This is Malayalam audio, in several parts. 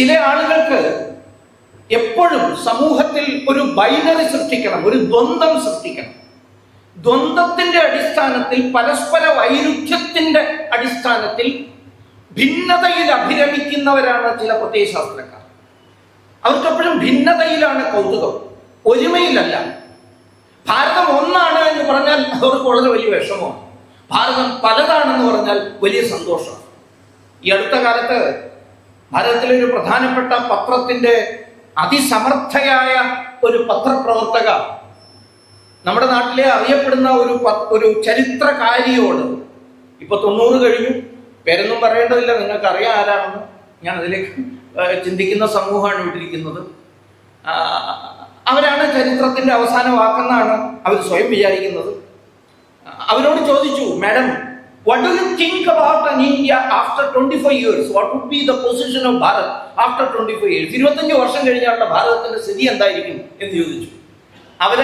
ചില ആളുകൾക്ക് എപ്പോഴും സമൂഹത്തിൽ ഒരു ബൈനറി സൃഷ്ടിക്കണം ഒരു ദ്വന്ദ്ം സൃഷ്ടിക്കണം. ദ്വന്ദ്ത്തിന്റെ അടിസ്ഥാനത്തിൽ പരസ്പര വൈരുദ്ധ്യത്തിന്റെ അടിസ്ഥാനത്തിൽ ഭിന്നതയിൽ അഭിരമിക്കുന്നവരാണ് ചില പ്രത്യയശാസ്ത്രക്കാർ അവർക്കെപ്പോഴും ഭിന്നതയിലാണ് കൗതുകം ഒരുമയിലല്ല. ഭാരതം ഒന്നാണ് എന്ന് പറഞ്ഞാൽ അവർക്ക് വളരെ വലിയ വിഷമമാണ്. ഭാരതം പലതാണെന്ന് പറഞ്ഞാൽ വലിയ സന്തോഷമാണ്. ഈ അടുത്ത കാലത്ത് ഭാരതത്തിലെ ഒരു പ്രധാനപ്പെട്ട പത്രത്തിന്റെ അതിസമർത്ഥയായ ഒരു പത്രപ്രവർത്തക നമ്മുടെ നാട്ടിലെ അറിയപ്പെടുന്ന ഒരു ഒരു ചരിത്രകാരിയോട് ഇപ്പൊ തൊണ്ണൂറ് കഴിഞ്ഞു പേരൊന്നും പറയേണ്ടതില്ല നിങ്ങൾക്ക് അറിയാം ആരാണെന്ന്. ഞാൻ അതിലേക്ക് ചിന്തിക്കുന്ന സമൂഹമാണ് ഇട്ടിരിക്കുന്നത് അവരാണ് ചരിത്രത്തിന്റെ അവസാന വാക്കെന്നാണ് അവർ സ്വയം വിചാരിക്കുന്നത്. അവരോട് ചോദിച്ചു madam you think about an India after twenty five years what would be the position of Bharat after twenty five years ഇരുപത്തഞ്ച് വർഷം കഴിഞ്ഞാലുള്ള ഭാരതത്തിന്റെ സ്ഥിതി എന്തായിരിക്കും എന്ന് ചോദിച്ചു. അവർ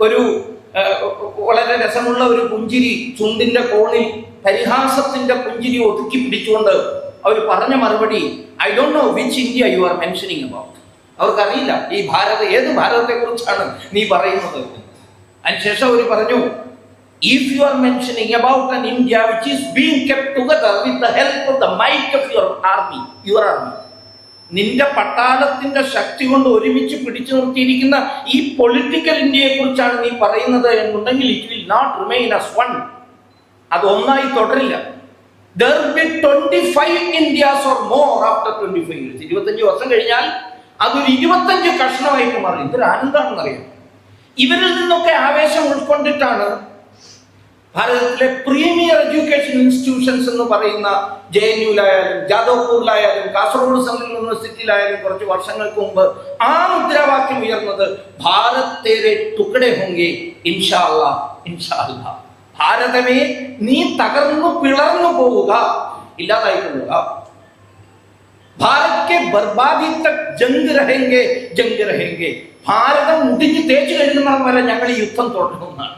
ഒരു വളരെ രസമുള്ള ഒരു പുഞ്ചിരി ചുണ്ടിന്റെ കോണിൽ പരിഹാസത്തിന്റെ പുഞ്ചിരി ഒതുക്കി പിടിച്ചുകൊണ്ട് അവർ പറഞ്ഞ മറുപടി I don't know which India you are mentioning about അവർക്കറിയില്ല ഈ ഭാരത ഏത് ഭാരതത്തെ കുറിച്ചാണ് നീ പറയുന്നത് അതിനുശേഷം അവർ പറഞ്ഞു if you are mentioning about an India which is being kept together with the help of the might of your army, your army, നിന്റെ പട്ടാളത്തിന്റെ ശക്തി കൊണ്ട് ഒരുമിച്ച് പിടിച്ചു നിർത്തിയിരിക്കുന്ന ഈ പൊളിറ്റിക്കൽ ഇന്ത്യയെ കുറിച്ചാണ് നീ പറയുന്നത് എന്നുണ്ടെങ്കിൽ it will not remain as one അത് ഒന്നായി തുടരില്ല. There be twenty five Indias or more after twenty five years ഇരുപത്തഞ്ച് വർഷം കഴിഞ്ഞാൽ അതൊരു ഇരുപത്തഞ്ച് കഷ്ണമായിട്ട് മാറി. ഇതൊരു ആനന്ദമാണെന്നറിയാം ഇവരിൽ നിന്നൊക്കെ ആവേശം ഉൾക്കൊണ്ടിട്ടാണ് ഭാരതത്തിലെ പ്രീമിയർ എഡ്യൂക്കേഷൻ ഇൻസ്റ്റിറ്റ്യൂഷൻസ് എന്ന് പറയുന്ന ജെ എൻ യുലായാലും ജാദവ്പൂരിലായാലും കാസർഗോഡ് സെൻട്രൽ യൂണിവേഴ്സിറ്റിയിലായാലും കുറച്ച് വർഷങ്ങൾക്ക് മുമ്പ് ആ മുദ്രാവാക്യം ഉയർന്നത് ഭാരത് തേരെ ടുക്കടെ ഹോങ്കെ ഇൻഷാല്ല അല്ലാ ഇൻഷാ അല്ലാ ഭാരതമേ നീ തകർന്നു പിളർന്നു പോവുക. ഇല്ലാതായി പോവുക ഭാരത് കെ ബർബാദി ജംഗ് രഹെങ്കെ ജംഗ് രഹെങ്കെ. ഭാരതം മുടിഞ്ഞ് തേച്ചു കഴിയുന്നിടം വരെ ഞങ്ങൾ യുദ്ധം തുടരുന്നതാണ്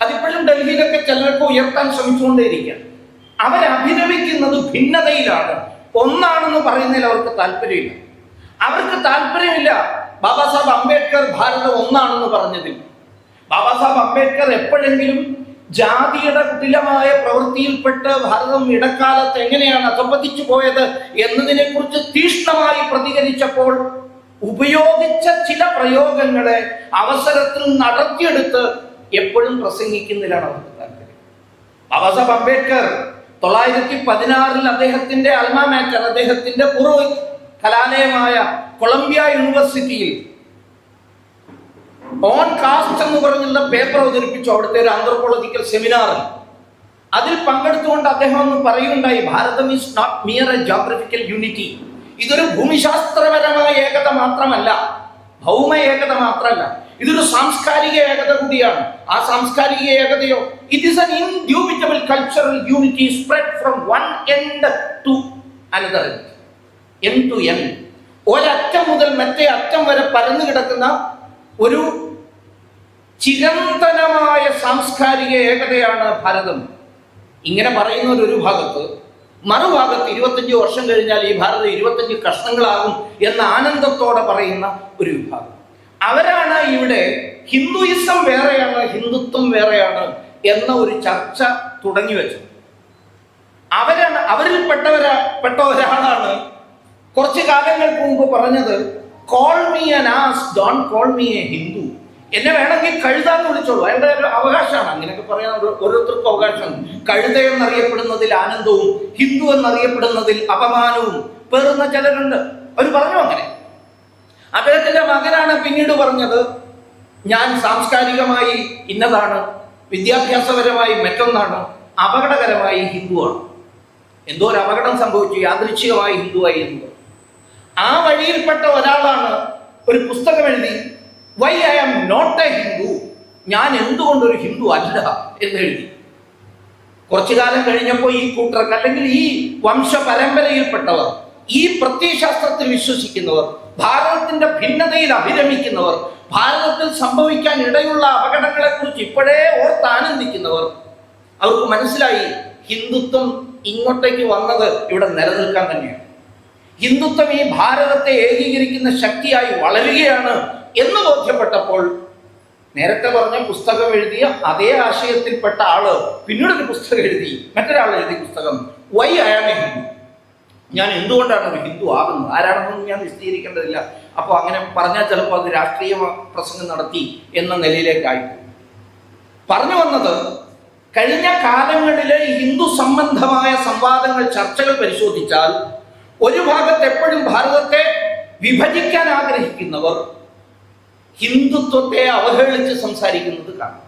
അതിപ്പോഴും ഡൽഹിയിലൊക്കെ ചിലരൊക്കെ ഉയർത്താൻ ശ്രമിച്ചുകൊണ്ടേയിരിക്കുകയാണ് അവരഭിനമിക്കുന്നത് ഭിന്നതയിലാണ്. ഒന്നാണെന്ന് പറയുന്നതിൽ അവർക്ക് താല്പര്യമില്ല. അവർക്ക് താല്പര്യമില്ല ബാബാ സാഹബ് അംബേദ്കർ ഭാരതം ഒന്നാണെന്ന് പറഞ്ഞതിൽ. ബാബാ സാഹബ് അംബേദ്കർ എപ്പോഴെങ്കിലും ജാതിയുടെ കുടിലമായ പ്രവൃത്തിയിൽപ്പെട്ട് ഭാരതം ഇടക്കാലത്ത് എങ്ങനെയാണ് അധപ്പതിച്ചു പോയത് എന്നതിനെ കുറിച്ച് തീഷ്ണമായി പ്രതികരിച്ചപ്പോൾ ഉപയോഗിച്ച ചില പ്രയോഗങ്ങളെ അവസരത്തിൽ നടത്തിയെടുത്ത് എപ്പോഴും പ്രസംഗിക്കുന്നതിലാണ് അവർക്ക് താല്പര്യം. ബാബാ അംബേദ്കർ തൊള്ളായിരത്തി പതിനാറിൽ അദ്ദേഹത്തിന്റെ അൽമാ മാറ്റർ അദ്ദേഹത്തിന്റെ പൂർവ കലാലയമായ കൊളംബിയ യൂണിവേഴ്സിറ്റിയിൽ ഓൺ കാസ്റ്റ് എന്ന് പറഞ്ഞുള്ള പേപ്പർ അവതരിപ്പിച്ചു. അവിടുത്തെ ഒരു ആന്ത്രോപോളജിക്കൽ സെമിനാറിൽ അതിൽ പങ്കെടുത്തുകൊണ്ട് അദ്ദേഹം ഒന്ന് പറയുകയുണ്ടായി Bharatam is not mere a geographical unity ഇതൊരു ഭൂമിശാസ്ത്രപരമായ ഏകത മാത്രമല്ല ഭൗമ ഏകത മാത്രമല്ല. ഇതൊരു സാംസ്കാരിക ഏകത കൂടിയാണ്. ആ സാംസ്കാരിക ഏകതയോ it is an indomitable cultural unity spread from one end to another end to end ഒരറ്റം മുതൽ മറ്റേ അറ്റം വരെ പരന്നു കിടക്കുന്ന ഒരു ചിരന്തനമായ സാംസ്കാരിക ഏകതയാണ് ഭാരതം. ഇങ്ങനെ പറയുന്ന ഒരു ഭാഗത്ത് മറുഭാഗത്ത് ഇരുപത്തഞ്ച് വർഷം കഴിഞ്ഞാൽ ഈ ഭാരതം ഇരുപത്തഞ്ച് കഷ്ണങ്ങളാകും എന്ന ആനന്ദത്തോടെ പറയുന്ന ഒരു വിഭാഗം. അവരാണ് ഇവിടെ ഹിന്ദുയിസം വേറെയാണ് ഹിന്ദുത്വം വേറെയാണ് എന്ന ഒരു ചർച്ച തുടങ്ങി വെച്ചത്. അവരാണ് അവരിൽപ്പെട്ടവരാ പെട്ട ഒരാളാണ് കുറച്ച് കാലങ്ങൾക്ക് മുമ്പ് പറഞ്ഞത് call me ass don't call me a Hindu എന്നെ വേണമെങ്കിൽ കഴുതാന്ന് വിളിച്ചോളൂ. അതിന്റെ ഒരു അവകാശമാണ്. അങ്ങനെയൊക്കെ പറയാൻ ഓരോരുത്തർക്കും അവകാശം കഴുത എന്നറിയപ്പെടുന്നതിൽ ആനന്ദവും ഹിന്ദു എന്നറിയപ്പെടുന്നതിൽ അപമാനവും പേറുന്ന ചിലരുണ്ട്. അവർ പറഞ്ഞു അങ്ങനെ. മകനാണ് പിന്നീട് പറഞ്ഞത്? ഞാൻ സാംസ്കാരികമായി ഇന്നതാണ് വിദ്യാഭ്യാസപരമായി മറ്റൊന്നാണ് അപകടകരമായി ഹിന്ദുവാണ്. എന്തോ ഒരു അപകടം സംഭവിച്ചു യാദൃച്ഛികമായി ഹിന്ദുവായി ഹിന്ദു ആ വഴിയിൽപ്പെട്ട ഒരാളാണ് ഒരു പുസ്തകം എഴുതി why I am not a Hindu ഞാൻ എന്തുകൊണ്ടൊരു ഹിന്ദു അല്ല എന്ന് എഴുതി. കുറച്ചു കാലം കഴിഞ്ഞപ്പോൾ ഈ കൂട്ടർക്ക് അല്ലെങ്കിൽ ഈ വംശ പരമ്പരയിൽപ്പെട്ടവർ ഈ പ്രത്യയശാസ്ത്രത്തിൽ വിശ്വസിക്കുന്നവർ ഭാരതത്തിന്റെ ഭിന്നതയിൽ അഭിരമിക്കുന്നവർ ഭാരതത്തിൽ സംഭവിക്കാൻ ഇടയുള്ള അപകടങ്ങളെ കുറിച്ച് ഇപ്പോഴേ ഓർത്ത് ആനന്ദിക്കുന്നവർ അവർക്ക് മനസ്സിലായി ഹിന്ദുത്വം ഇങ്ങോട്ടേക്ക് വന്നത് ഇവിടെ നിലനിൽക്കാൻ തന്നെയാണ്. ഹിന്ദുത്വം ഈ ഭാരതത്തെ ഏകീകരിക്കുന്ന ശക്തിയായി വളരുകയാണ് എന്ന് ബോധ്യപ്പെട്ടപ്പോൾ നേരത്തെ പറഞ്ഞ പുസ്തകം എഴുതിയ അതേ ആശയത്തിൽപ്പെട്ട ആൾ പിന്നീട് ഒരു പുസ്തകം എഴുതി മറ്റൊരാൾ എഴുതിയ പുസ്തകം വൈ അയാമേ ഹിന്ദു ഞാൻ എന്തുകൊണ്ടാണ് ഒരു ഹിന്ദു ആകുന്നത്? ആരാണെന്നൊന്നും ഞാൻ വിശദീകരിക്കേണ്ടതില്ല. അപ്പോൾ അങ്ങനെ പറഞ്ഞാൽ ചിലപ്പോൾ അത് രാഷ്ട്രീയ പ്രസംഗം നടത്തി എന്ന നിലയിലേക്കായി പറഞ്ഞു വന്നത് കഴിഞ്ഞ കാലങ്ങളിലെ ഹിന്ദു സംബന്ധമായ സംവാദങ്ങൾ ചർച്ചകൾ പരിശോധിച്ചാൽ ഒരു ഭാഗത്ത് എപ്പോഴും ഭാരതത്തെ വിഭജിക്കാൻ ആഗ്രഹിക്കുന്നവർ ഹിന്ദുത്വത്തെ അവഹേളിച്ച് സംസാരിക്കുന്നത് കാണാം.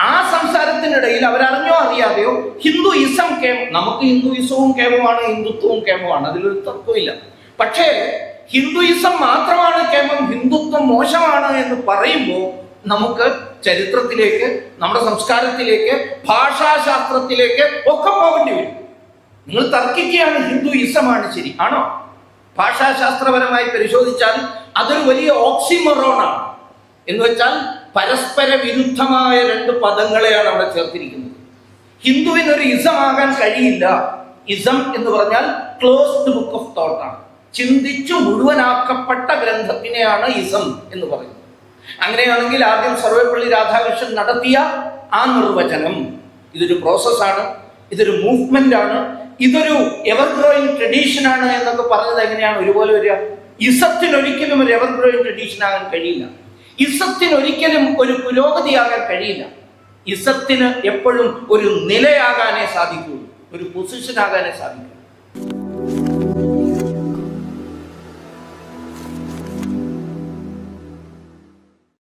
ആ സംസാരത്തിനിടയിൽ അവരറിഞ്ഞോ അറിയാതെയോ ഹിന്ദുയിസം കേമ നമുക്ക് ഹിന്ദുയിസവും കേമമാണ് ഹിന്ദുത്വവും കേമമാണ്. അതിലൊരു തത്വമില്ല. പക്ഷേ ഹിന്ദുയിസം മാത്രമാണ് കേമം ഹിന്ദുത്വം മോശമാണ് എന്ന് പറയുമ്പോൾ നമുക്ക് ചരിത്രത്തിലേക്ക് നമ്മുടെ സംസ്കാരത്തിലേക്ക് ഭാഷാശാസ്ത്രത്തിലേക്ക് ഒക്കെ പോകേണ്ടി വരും. നിങ്ങൾ തർക്കിക്കുകയാണ് ഹിന്ദുയിസമാണ് ശരി ആണോ? ഭാഷാശാസ്ത്രപരമായി പരിശോധിച്ചാൽ അതൊരു വലിയ ഓക്സിമറോണാണ് എന്ന് വെച്ചാൽ പരസ്പര വിരുദ്ധമായ രണ്ട് പദങ്ങളെയാണ് അവിടെ ചേർത്തിരിക്കുന്നത്. ഹിന്ദുവിന് ഒരു ഇസമാകാൻ കഴിയില്ല. ഇസം എന്ന് പറഞ്ഞാൽ ക്ലോസ്ഡ് ബുക്ക് ഓഫ് തോട്ട് ആണ്. ചിന്തിച്ചു മുഴുവനാക്കപ്പെട്ട ഗ്രന്ഥത്തിനെയാണ് ഇസം എന്ന് പറയുന്നത്. അങ്ങനെയാണെങ്കിൽ ആദ്യം സർവേപ്പള്ളി രാധാകൃഷ്ണൻ നടത്തിയ ആ നിർവചനം ഇതൊരു പ്രോസസ്സാണ് ഇതൊരു മൂവ്മെന്റ് ആണ് ഇതൊരു എവർ ഗ്രോയിങ് ട്രഡീഷൻ ആണ് എന്നൊക്കെ പറഞ്ഞത് എങ്ങനെയാണ് ഒരുപോലെ വരിക? ഇസത്തിനൊരിക്കലും ഒരു എവർ ഗ്രോയിങ് ട്രഡീഷൻ ആകാൻ കഴിയില്ല. ഇസത്തിന് ഒരിക്കലും ഒരു പുരോഗതിയാകാൻ കഴിയില്ല. ഇസത്തിന് എപ്പോഴും ഒരു നിലയാകാനേ സാധിക്കുകയുള്ളൂ ഒരു പൊസിഷൻ ആകാനേ സാധിക്കൂ.